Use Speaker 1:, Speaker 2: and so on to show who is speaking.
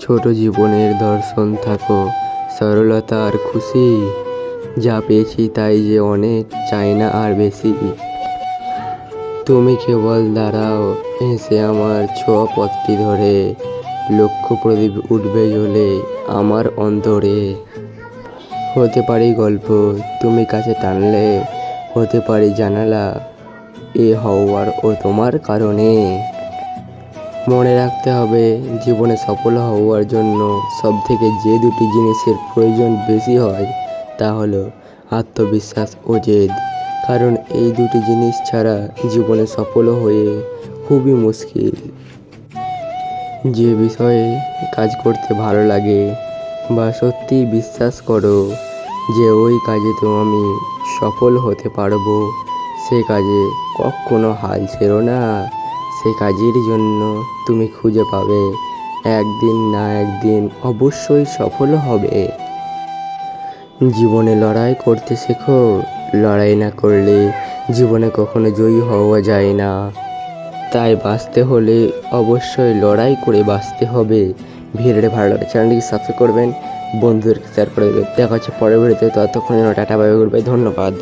Speaker 1: ছোট জীবনের দর্শন থাকো, সরলতা আর খুশি। যা পেয়েছি তাই যে অনেক, চাই না আর বেশি। তুমি কেবল দাঁড়াও, এসে আমার ছোঁয়া পথটি ধরে। লক্ষ্য প্রদীপ উঠবে জ্বলে আমার অন্তরে। হতে পারি গল্প তুমি কাছে টানলে, হতে পারি জানালা, এ হওয়ার ও তোমার কারণে। মনে রাখতে হবে, জীবনে সফল হওয়ার জন্য সব থেকে যে দুটি জিনিসের প্রয়োজন বেশি হয় তা হলো আত্মবিশ্বাস ও জেদ। কারণ এই দুটি জিনিস ছাড়া জীবনে সফল হয়ে খুবই মুশকিল। যে বিষয়ে কাজ করতে ভালো লাগে বা সত্যি বিশ্বাস করো যে ওই কাজে তো আমি সফল হতে পারব, সে কাজে কখনো হাল ছেড়ো না। সে কাজের জন্য তুমি খুঁজে পাবে। একদিন না একদিন অবশ্যই সফল হবে। জীবনে লড়াই করতে শেখো, লড়াই না করলে জীবনে কখনো জয়ী হওয়া যায় না। তাই বাঁচতে হলে অবশ্যই লড়াই করে বাঁচতে হবে। ভিডিওটি ভালো লাগে চ্যানেলটিকে সাবস্ক্রাইব করবেন, বন্ধুদেরকে শেয়ার করে দেবেন। দেখা হচ্ছে পরের ততক্ষণ যেন টাটা বাই করবে ধন্যবাদ।